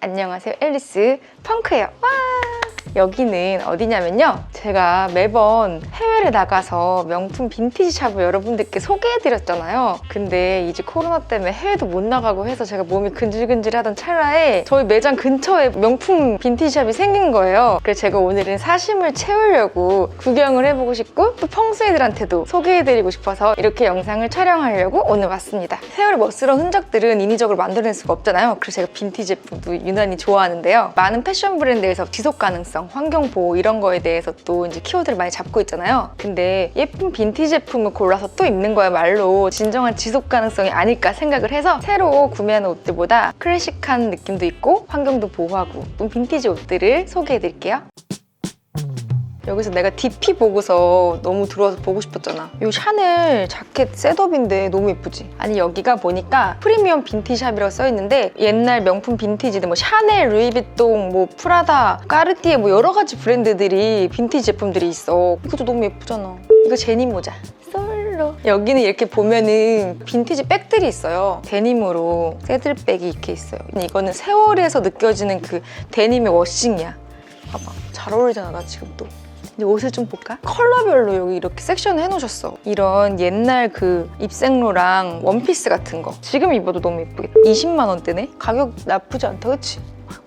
안녕하세요. 앨리스 펑크예요. 와! 여기는 어디냐면요. 제가 매번 해외를 나가서 명품 빈티지 샵을 여러분들께 소개해드렸잖아요. 근데 이제 코로나 때문에 해외도 못 나가고 해서 제가 몸이 근질근질하던 찰나에 저희 매장 근처에 명품 빈티지 샵이 생긴 거예요. 그래서 제가 오늘은 사심을 채우려고 구경을 해보고 싶고 또 펑스애들한테도 소개해드리고 싶어서 이렇게 영상을 촬영하려고 오늘 왔습니다. 세월의 멋스러운 흔적들은 인위적으로 만들어낼 수가 없잖아요. 그래서 제가 빈티지 제품도 유난히 좋아하는데요. 많은 패션 브랜드에서 지속 가능성, 환경 보호 이런 거에 대해서 또 이제 키워드를 많이 잡고 있잖아요. 근데 예쁜 빈티지 제품을 골라서 또 입는 거야말로 진정한 지속 가능성이 아닐까 생각을 해서 새로 구매하는 옷들보다 클래식한 느낌도 있고 환경도 보호하고 예쁜 빈티지 옷들을 소개해드릴게요. 여기서 내가 DP 보고서 너무 들어와서 보고 싶었잖아. 이 샤넬 자켓 셋업인데 너무 예쁘지? 아니 여기가 보니까 프리미엄 빈티샵이라고 써있는데 옛날 명품 빈티지들 뭐 샤넬, 루이비통, 뭐 프라다, 까르띠에 뭐 여러 가지 브랜드들이 빈티지 제품들이 있어. 이것도 너무 예쁘잖아. 이거 제니 모자. 솔로. 여기는 이렇게 보면은 빈티지 백들이 있어요. 데님으로 새들백이 이렇게 있어요. 이거는 세월에서 느껴지는 그 데님의 워싱이야. 봐봐. 잘 어울리잖아, 나 지금 또. 이제 옷을 좀 볼까? 컬러별로 여기 이렇게 섹션을 해놓으셨어. 이런 옛날 그 입생로랑 원피스 같은 거. 지금 입어도 너무 예쁘겠다. 20만 원대네? 가격 나쁘지 않다, 그치?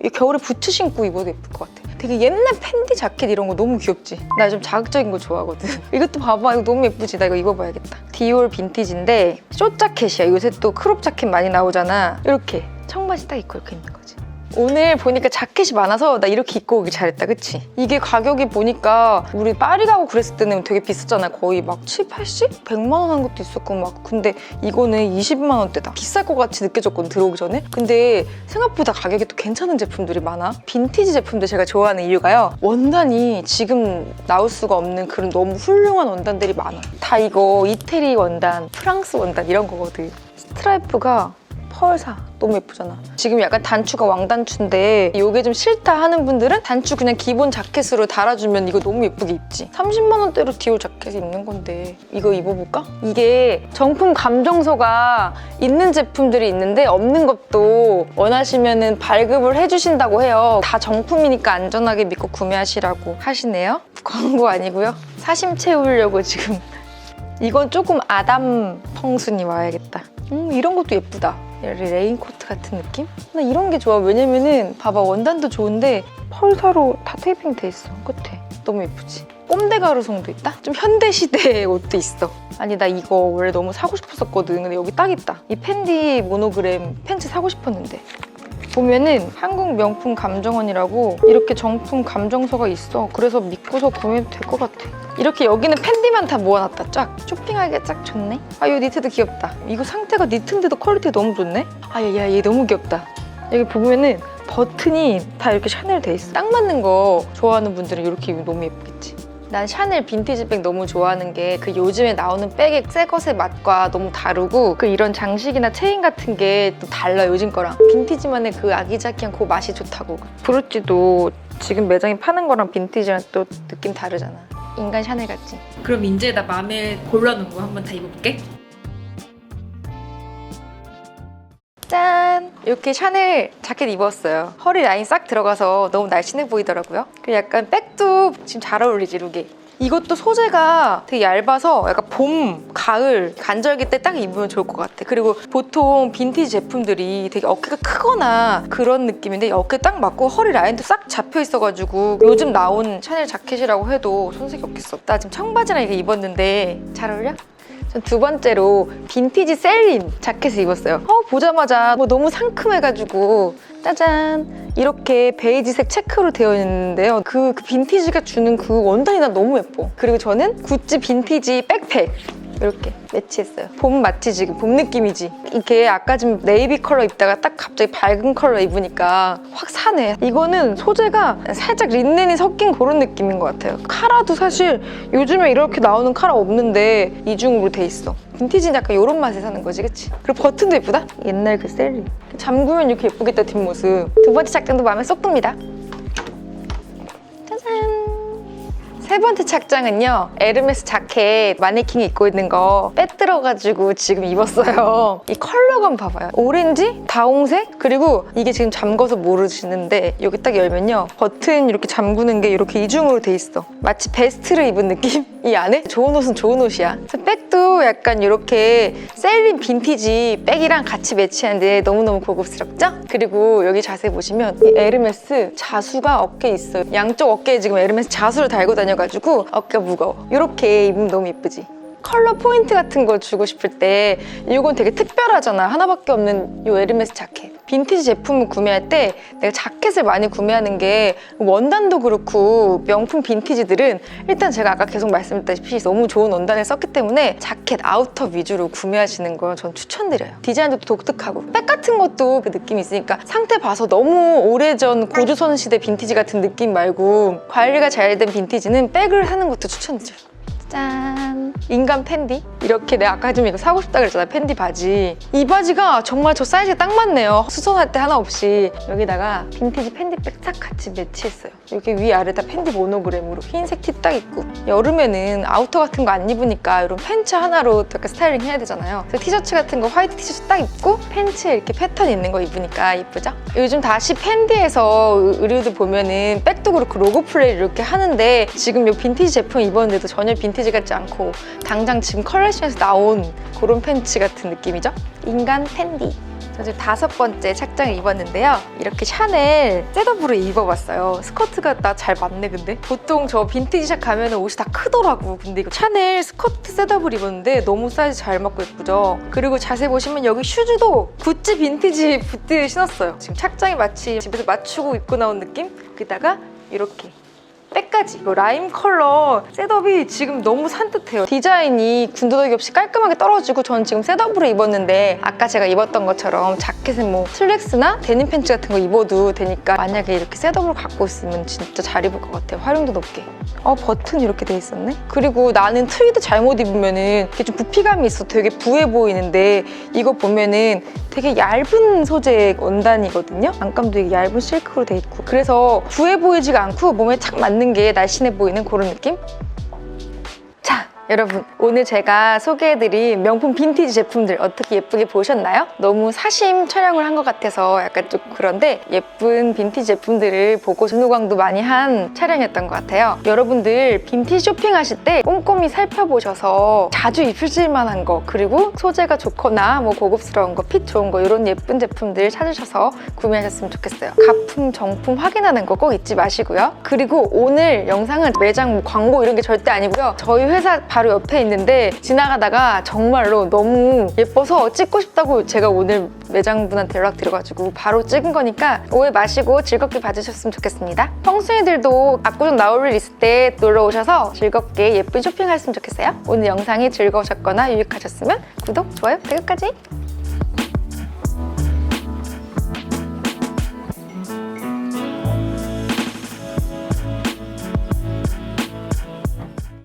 이 겨울에 부츠 신고 입어도 예쁠 것 같아. 되게 옛날 팬디 자켓 이런 거 너무 귀엽지? 나 좀 자극적인 거 좋아하거든. 이것도 봐봐. 이거 너무 예쁘지? 나 이거 입어봐야겠다. 디올 빈티지인데 숏 자켓이야. 요새 또 크롭 자켓 많이 나오잖아. 이렇게 청바지 딱 입고 이렇게 입는 거지. 오늘 보니까 자켓이 많아서 나 이렇게 입고 오기 잘했다 그치? 이게 가격이 보니까 우리 파리 가고 그랬을 때는 되게 비쌌잖아. 거의 막 7, 80? 100만 원 한 것도 있었고 막. 근데 이거는 20만 원대다. 비쌀 것 같이 느껴졌거든 들어오기 전에. 근데 생각보다 가격이 또 괜찮은 제품들이 많아. 빈티지 제품들 제가 좋아하는 이유가요. 원단이 지금 나올 수가 없는 그런 너무 훌륭한 원단들이 많아. 다 이거 이태리 원단, 프랑스 원단 이런 거거든. 스트라이프가 펄사. 너무 예쁘잖아. 지금 약간 단추가 왕단추인데 이게 좀 싫다 하는 분들은 단추 그냥 기본 자켓으로 달아주면 이거 너무 예쁘게 입지. 30만 원대로 디올 자켓 입는 건데 이거 입어볼까? 이게 정품 감정서가 있는 제품들이 있는데 없는 것도 원하시면 발급을 해주신다고 해요. 다 정품이니까 안전하게 믿고 구매하시라고 하시네요. 광고 아니고요. 사심 채우려고 지금. 이건 조금 아담 펑순이 와야겠다. 음, 이런 것도 예쁘다. 레인코트 같은 느낌? 나 이런 게 좋아. 왜냐면은 봐봐 원단도 좋은데 펄사로 다 테이핑 돼 있어 끝에. 너무 예쁘지? 꼼대 가루송도 있다? 좀 현대시대의 옷도 있어. 아니 나 이거 원래 너무 사고 싶었었거든. 근데 여기 딱 있다. 이 팬디 모노그램 팬츠 사고 싶었는데. 보면은 한국 명품 감정원이라고 이렇게 정품 감정서가 있어. 그래서 믿고서 구매도 될 것 같아. 이렇게 여기는 팬디만 다 모아놨다 쫙. 쇼핑하기가 쫙 좋네. 아, 이 니트도 귀엽다. 이거 상태가 니트인데도 퀄리티 너무 좋네. 아, 야, 야, 얘 너무 귀엽다. 여기 보면은 버튼이 다 이렇게 샤넬 돼 있어. 딱 맞는 거 좋아하는 분들은 이렇게 입으면 너무 예쁘겠지. 난 샤넬 빈티지 백 너무 좋아하는 게 그 요즘에 나오는 백의 새 것의 맛과 너무 다르고 그 이런 장식이나 체인 같은 게 또 달라 요즘 거랑 빈티지만의 그 아기자기한 그 맛이 좋다고 브루찌도 지금 매장에 파는 거랑 빈티지랑 또 느낌 다르잖아 인간 샤넬 같지? 그럼 이제 나 마음에 골라놓은 거 한번 다 입어볼게. 짠! 이렇게 샤넬 자켓 입었어요. 허리 라인 싹 들어가서 너무 날씬해 보이더라고요. 그리고 약간 백도 지금 잘 어울리지, 룩에. 이것도 소재가 되게 얇아서 약간 봄, 가을, 간절기 때 딱 입으면 좋을 것 같아. 그리고 보통 빈티지 제품들이 되게 어깨가 크거나 그런 느낌인데 어깨 딱 맞고 허리 라인도 싹 잡혀 있어가지고 요즘 나온 샤넬 자켓이라고 해도 손색이 없겠어. 나 지금 청바지랑 이거 입었는데 잘 어울려? 전두 번째로 빈티지 셀린 자켓을 입었어요. 어, 보자마자 뭐 너무 상큼해가지고 짜잔 이렇게 베이지색 체크로 되어 있는데요. 그, 그 빈티지가 주는 그 원단이 난 너무 예뻐. 그리고 저는 구찌 빈티지 백팩 이렇게 매치했어요. 봄 맞지 지금 봄 느낌이지. 이게 아까 좀 네이비 컬러 입다가 딱 갑자기 밝은 컬러 입으니까 확 사네. 이거는 소재가 살짝 린넨이 섞인 그런 느낌인 것 같아요. 카라도 사실 요즘에 이렇게 나오는 카라 없는데 이중으로 돼 있어. 빈티지는 약간 이런 맛에 사는 거지, 그치? 그리고 버튼도 예쁘다? 옛날 그 셀리. 잠그면 이렇게 예쁘겠다, 뒷모습. 두 번째 착장도 마음에 쏙 듭니다. 세 번째 착장은요. 에르메스 자켓 마네킹이 입고 있는 거 빼들어가지고 지금 입었어요. 이 컬러감 봐봐요. 오렌지, 다홍색, 그리고 이게 지금 잠궈서 모르시는데 여기 딱 열면요. 버튼 이렇게 잠그는 게 이렇게 이중으로 돼 있어. 마치 베스트를 입은 느낌? 이 안에? 좋은 옷은 좋은 옷이야. 백도 약간 이렇게 셀린 빈티지 백이랑 같이 매치하는데 너무너무 고급스럽죠? 그리고 여기 자세히 보시면 이 에르메스 자수가 어깨에 있어요. 양쪽 어깨에 지금 에르메스 자수를 달고 다녀 가지고 어깨가 무거워. 이렇게 입으면 너무 예쁘지? 컬러 포인트 같은 거 주고 싶을 때 이건 되게 특별하잖아. 하나밖에 없는 이 에르메스 자켓. 빈티지 제품을 구매할 때 내가 자켓을 많이 구매하는 게 원단도 그렇고 명품 빈티지들은 일단 제가 아까 계속 말씀드렸다시피 너무 좋은 원단을 썼기 때문에 자켓 아우터 위주로 구매하시는 걸 전 추천드려요. 디자인도 독특하고 백 같은 것도 그 느낌이 있으니까 상태 봐서 너무 오래전 고조선 시대 빈티지 같은 느낌 말고 관리가 잘 된 빈티지는 백을 하는 것도 추천드려요. 짠! 인간 팬디? 이렇게 내가 아까 좀 이거 사고 싶다 그랬잖아, 팬디 바지. 이 바지가 정말 저 사이즈에 딱 맞네요. 수선할 때 하나 없이. 여기다가 빈티지 팬디백 딱 같이 매치했어요. 여기 위아래 다 팬디 모노그램으로 흰색 티 딱 입고. 여름에는 아우터 같은 거 안 입으니까 이런 팬츠 하나로 이렇게 스타일링 해야 되잖아요. 그래서 티셔츠 같은 거 화이트 티셔츠 딱 입고 팬츠에 이렇게 패턴 있는 거 입으니까 이쁘죠? 요즘 다시 팬디에서 의- 의류도 보면은 백도 그렇고 로고 플레이를 이렇게 하는데 지금 이 빈티지 제품 입었는데도 전혀 빈티지 같지 않고 당장 지금 컬렉션에서 나온 그런 팬츠 같은 느낌이죠? 인간 팬디. 저 지금 다섯 번째 착장을 입었는데요. 이렇게 샤넬 셋업으로 입어봤어요. 스커트가 나 잘 맞네, 근데. 보통 저 빈티지 샵 가면 옷이 다 크더라고. 근데 이거 샤넬 스커트 셋업을 입었는데 너무 사이즈 잘 맞고 예쁘죠? 그리고 자세히 보시면 여기 슈즈도 구찌 빈티지 부티를 신었어요. 지금 착장이 마치 집에서 맞추고 입고 나온 느낌? 게다가 이렇게 백까지. 이거 라임 컬러 셋업이 지금 너무 산뜻해요. 디자인이 군더더기 없이 깔끔하게 떨어지고 전 지금 셋업으로 입었는데 아까 제가 입었던 것처럼 자켓은 뭐 슬랙스나 데님 팬츠 같은 거 입어도 되니까 만약에 이렇게 셋업으로 갖고 있으면 진짜 잘 입을 것 같아요. 활용도 높게. 어 버튼 이렇게 돼 있었네? 그리고 나는 트위드 잘못 입으면은 이게 좀 부피감이 있어 되게 부해 보이는데 이거 보면은 되게 얇은 소재 원단이거든요 안감도 되게 얇은 실크로 돼 있고 그래서 부해 보이지가 않고 몸에 착 맞는 게 날씬해 보이는 그런 느낌? 자, 여러분 오늘 제가 소개해드린 명품 빈티지 제품들 어떻게 예쁘게 보셨나요? 너무 사심 촬영을 한 것 같아서 약간 좀 그런데 예쁜 빈티지 제품들을 보고 전후광도 많이 한 촬영이었던 것 같아요. 여러분들 빈티지 쇼핑하실 때 꼼꼼히 살펴보셔서 자주 입으실 만한 거 그리고 소재가 좋거나 뭐 고급스러운 거, 핏 좋은 거 이런 예쁜 제품들 찾으셔서 구매하셨으면 좋겠어요. 가품, 정품 확인하는 거 꼭 잊지 마시고요. 그리고 오늘 영상은 매장 뭐 광고 이런 게 절대 아니고요. 저희 회사 바로 옆에 있는데 지나가다가 정말로 너무 예뻐서 찍고 싶다고 제가 오늘 매장분한테 연락드려가지고 바로 찍은 거니까 오해 마시고 즐겁게 봐주셨으면 좋겠습니다. 평소에들도 압구정 일 있을 때 놀러 오셔서 즐겁게 예쁜 쇼핑하셨으면 좋겠어요. 오늘 영상이 즐거우셨거나 유익하셨으면 구독, 좋아요, 댓글까지